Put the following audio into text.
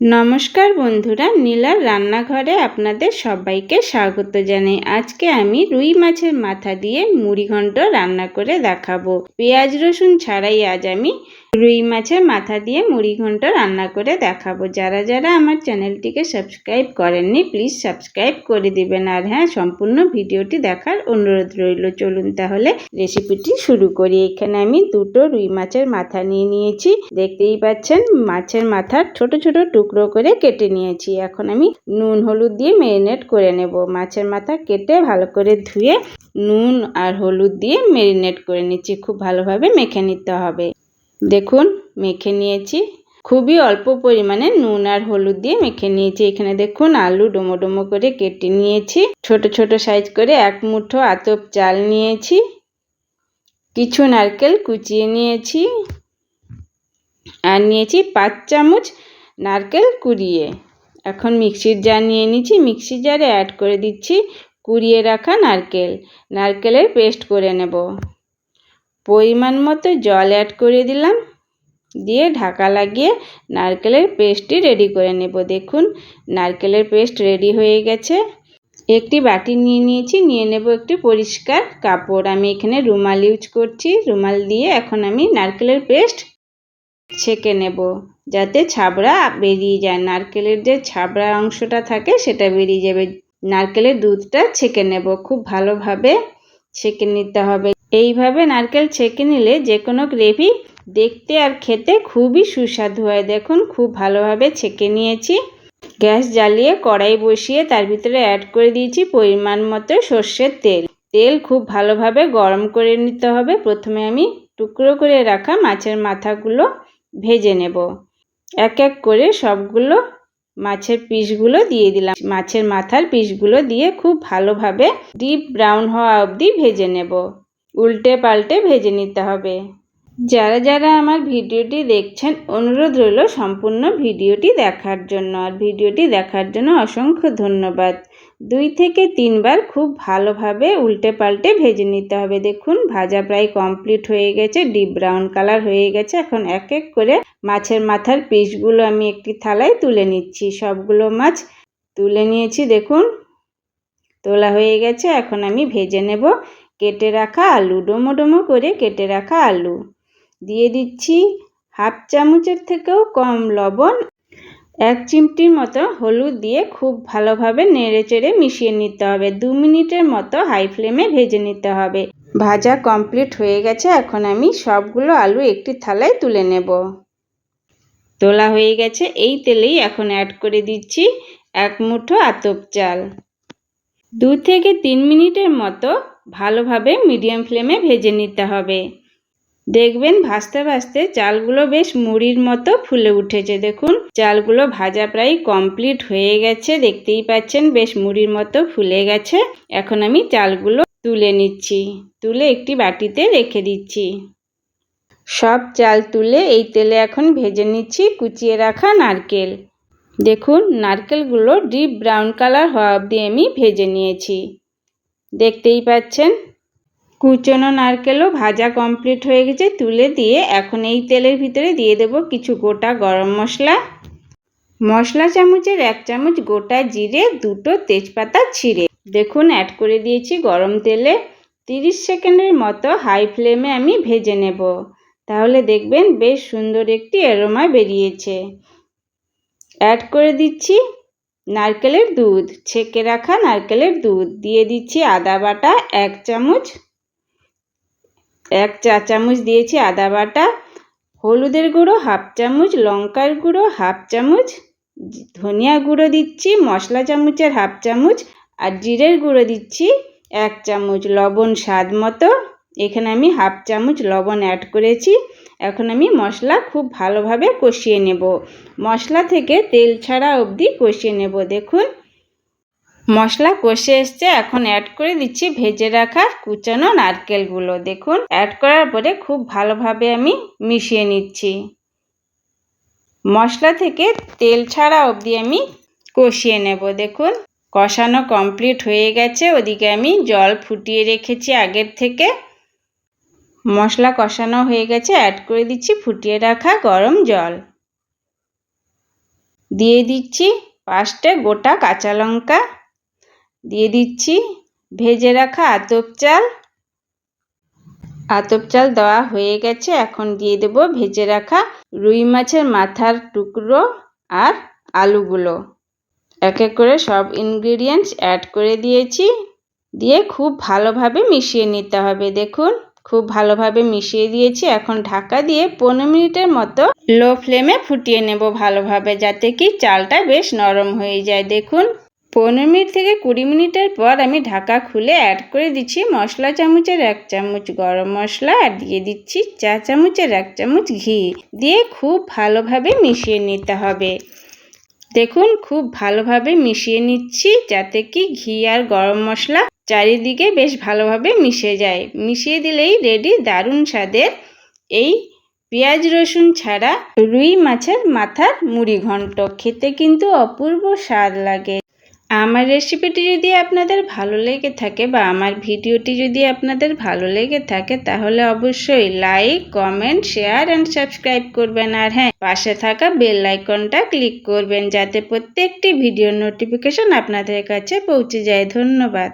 নমস্কার বন্ধুরা, নীলার রান্নাঘরে আপনাদের সবাইকে স্বাগত জানাই। আজকে আমি রুই মাছের মাথা দিয়ে মুড়িঘণ্ট রান্না করে দেখাবো। পেঁয়াজ, রসুন ছাড়াই আজ আমি রুই মাছের মাথা দিয়ে মুড়িঘণ্ট রান্না করে দেখাবো। যারা যারা আমার চ্যানেলটিকে সাবস্ক্রাইব করেননি, প্লিজ সাবস্ক্রাইব করে দিবেন। আর হ্যাঁ সম্পূর্ণ ভিডিওটি দেখার অনুরোধ রইল। চলুন তাহলে রেসিপিটি শুরু করি। এখানে আমি দুটো রুই মাছের মাথা নিয়ে নিয়েছি। দেখতেই পাচ্ছেন, মাছের মাথার ছোট ছোট টুকরো করে কেটে নিয়েছি। এখন আমি নুন, হলুদ দিয়ে ম্যারিনেট করে নেব। মাছের মাথা কেটে ভালো করে ধুয়ে নুন আর হলুদ দিয়ে ম্যারিনেট করে নিচ্ছি। খুব ভালোভাবে মেখে নিতে হবে। দেখুন, মেখে নিয়েছি। খুবই অল্প পরিমাণে নুন আর হলুদ দিয়ে মেখে নিয়েছি। এখানে দেখুন, আলু ডোমো ডোমো করে কেটে নিয়েছি। ছোট ছোট সাইজ করে এক মুঠো আতপ চাল নিয়েছি। কিছু নারকেল কুচিয়ে নিয়েছি। আর নিয়েছি পাঁচ চামচ নারকেল কুড়িয়ে। এখন মিক্সির জার নিয়ে নিচ্ছি মিক্সি জারে অ্যাড করে দিচ্ছি কুড়িয়ে রাখা নারকেল। নারকেলের পেস্ট করে নেব। পরিমাণ মতো জল অ্যাড করে দিলাম। দিয়ে ঢাকা লাগিয়ে নারকেলের পেস্টটি রেডি করে নেব। দেখুন, নারকেলের পেস্ট রেডি হয়ে গেছে। একটি বাটি নিয়ে নিয়েছি, নিয়ে নেব একটি পরিষ্কার কাপড়। আমি এখানে রুমাল ইউজ করছি। রুমাল দিয়ে এখন আমি নারকেলের পেস্ট ছেঁকে নেব, যাতে ছাবড়া বেরিয়ে যায়। নারকেলের যে ছাবড়া অংশটা থাকে, সেটা বেরিয়ে যাবে। নারকেলের দুধটা ছেঁকে নেব। খুব ভালোভাবে ছেঁকে নিতে হবে। এইভাবে নারকেল ছেঁকে নিলে যে কোনো গ্রেভি দেখতে আর খেতে খুবই সুস্বাদু হয়। দেখুন, খুব ভালোভাবে ছেঁকে নিয়েছি। গ্যাস জ্বালিয়ে কড়াই বসিয়ে তার ভিতরে অ্যাড করে দিয়েছি পরিমাণ মতো সর্ষের তেল। তেল খুব ভালোভাবে গরম করে নিতে হবে। প্রথমে আমি টুকরো করে রাখা মাছের মাথাগুলো ভেজে নেব। এক এক করে সবগুলো মাছের পিসগুলো দিয়ে দিলাম। মাছের মাথার পিসগুলো দিয়ে খুব ভালোভাবে ডিপ ব্রাউন হওয়া অবধি ভেজে নেব। উল্টে পাল্টে ভেজে নিতে হবে। যারা যারা আমার ভিডিওটি দেখছেন, অনুরোধ রইল সম্পূর্ণ ভিডিওটি দেখার জন্য। আর ভিডিওটি দেখার জন্য অসংখ্য ধন্যবাদ। দুই থেকে তিনবার খুব ভালোভাবে উল্টে পাল্টে ভেজে নিতে হবে। দেখুন, ভাজা প্রায় কমপ্লিট হয়ে গেছে, ডিপ ব্রাউন কালার হয়ে গেছে। এখন এক এক করে মাছের মাথার পিসগুলো আমি একটি থালায় তুলে নিচ্ছি। সবগুলো মাছ তুলে নিয়েছি, দেখুন। তোলা হয়ে গেছে, এখন আমি ভেজে নেব। কেটে রাখা আলু, ডোমো ডোমো করে কেটে রাখা আলু। দিয়ে দিচ্ছি হাফ চামচের থেকেও কম লবণ। এক চিমটির মতো হলুদ দিয়ে খুব ভালোভাবে নেড়ে চেড়ে মিশিয়ে নিতে হবে। দু মিনিটের মতো হাই ফ্লেমে ভেজে নিতে হবে। ভাজা কমপ্লিট হয়ে গেছে, এখন আমি সবগুলো আলু একটি থালায় তুলে নেব। তোলা হয়ে গেছে, এই তেলেই এখন অ্যাড করে দিচ্ছি এক মুঠো আতপ চাল। দু থেকে তিন মিনিটের মতো ভালোভাবে মিডিয়াম ফ্লেমে ভেজে নিতে হবে। দেখবেন ভাজতে ভাজতে চালগুলো বেশ মুড়ির মতো ফুলে উঠেছে। দেখুন, চালগুলো ভাজা প্রায় কমপ্লিট হয়ে গেছে। দেখতেই পাচ্ছেন, বেশ মুড়ির মতো ফুলে গেছে। এখন আমি চালগুলো তুলে নিচ্ছি। তুলে একটি বাটিতে রেখে দিচ্ছি। সব চাল তুলে এই তেলে এখন ভেজে নিচ্ছি কুচিয়ে রাখা নারকেল। দেখুন, নারকেলগুলো ডিপ ব্রাউন কালার হওয়া অবধি আমি ভেজে নিয়েছি। দেখতেই পাচ্ছেন? কুচনো নারকেলও ভাজা কমপ্লিট হয়ে গেছে, তুলে দিয়ে এখন এই তেলের ভিতরে দিয়ে দেব কিছু গোটা গরম মশলা। মশলা চামচের এক চামচ গোটা জিরে, দুটো তেজপাতা ছিঁড়ে। দেখুন অ্যাড করে দিয়েছি গরম তেলে। তিরিশ সেকেন্ডের মতো হাই ফ্লেমে আমি ভেজে নেব। তাহলে দেখবেন বেশ সুন্দর একটি এরোমা বেরিয়েছে। অ্যাড করে দিচ্ছি নারকেলের দুধ, ছেঁকে রাখা নারকেলের দুধ, দিয়ে দিচ্ছি আদা বাটা, এক চামচ, এক চা চামচ দিয়েছি আদা বাটা, হলুদের গুঁড়ো, হাফ চামচ, লঙ্কার গুঁড়ো, হাফ চামচ, ধনিয়া গুঁড়ো দিচ্ছি, মশলা চামচের হাফ চামচ, আর জিরের গুঁড়ো দিচ্ছি এক চামচ লবণ স্বাদ মতো। এখানে আমি হাফ চামচ লবণ অ্যাড করেছি। এখন আমি মশলা খুব ভালোভাবে কষিয়ে নেব। মশলা থেকে তেল ছাড়া অবধি কষিয়ে নেব, দেখুন। মশলা কষে এসছে, এখন অ্যাড করে দিচ্ছি ভেজে রাখা কুচানো নারকেলগুলো, দেখুন। অ্যাড করার পরে খুব ভালোভাবে আমি মিশিয়ে নিচ্ছি। মশলা থেকে তেল ছাড়া অবধি আমি কষিয়ে নেব, দেখুন। কষানো কমপ্লিট হয়ে গেছে, ওদিকে আমি জল ফুটিয়ে রেখেছি আগের থেকে। মশলা কষানো হয়ে গেছে অ্যাড করে দিচ্ছি, ফুটিয়ে রাখা গরম জল। দিয়ে দিচ্ছি পাঁচটা গোটা কাঁচা লঙ্কা। দিয়ে দিচ্ছি ভেজে রাখা আতপ চাল। আতপ চাল দেওয়া হয়ে গেছে, এখন দিয়ে দেব ভেজে রাখা রুই মাছের মাথার টুকরো আর আলুগুলো। এক এক করে সব ইনগ্রিডিয়েন্টস অ্যাড করে দিয়েছি। দিয়ে খুব ভালোভাবে মিশিয়ে নিতে হবে, দেখুন। খুব ভালোভাবে মিশিয়ে দিয়েছি। এখন ঢাকা দিয়ে পনেরো মিনিটের মতো লো ফ্লেমে ফুটিয়ে নেব ভালোভাবে যাতে কি চালটা বেশ নরম হয়ে যায়। দেখুন, পনেরো মিনিট থেকে কুড়ি মিনিটের পর আমি ঢাকা খুলে অ্যাড করে দিচ্ছি মশলা চামচের এক চামচ গরম মশলা আর দিয়ে দিচ্ছি চা চামচের এক চামচ ঘি। দিয়ে খুব ভালোভাবে মিশিয়ে নিতে হবে। দেখুন, খুব ভালোভাবে মিশিয়ে নিচ্ছি যাতে কি ঘি আর গরম মশলা চারিদিকে বেশ ভালোভাবে মিশে যায়। মিশিয়ে দিলেই রেডি দারুণ স্বাদের এই পেঁয়াজ রসুন ছাড়া রুই মাছের মাথার মুড়ি ঘন্ট। খেতে কিন্তু অপূর্ব স্বাদ লাগে। আমার রেসিপিটি যদি আপনাদের ভালো লেগে থাকে বা আমার ভিডিওটি যদি আপনাদের ভালো লেগে থাকে, তাহলে অবশ্যই like, comment, share and subscribe করবেন। আর হ্যাঁ পাশে থাকা বেল আইকনটা ক্লিক করবেন যাতে প্রত্যেকটি ভিডিওর নোটিফিকেশন আপনাদের কাছে পৌঁছে যায়। ধন্যবাদ।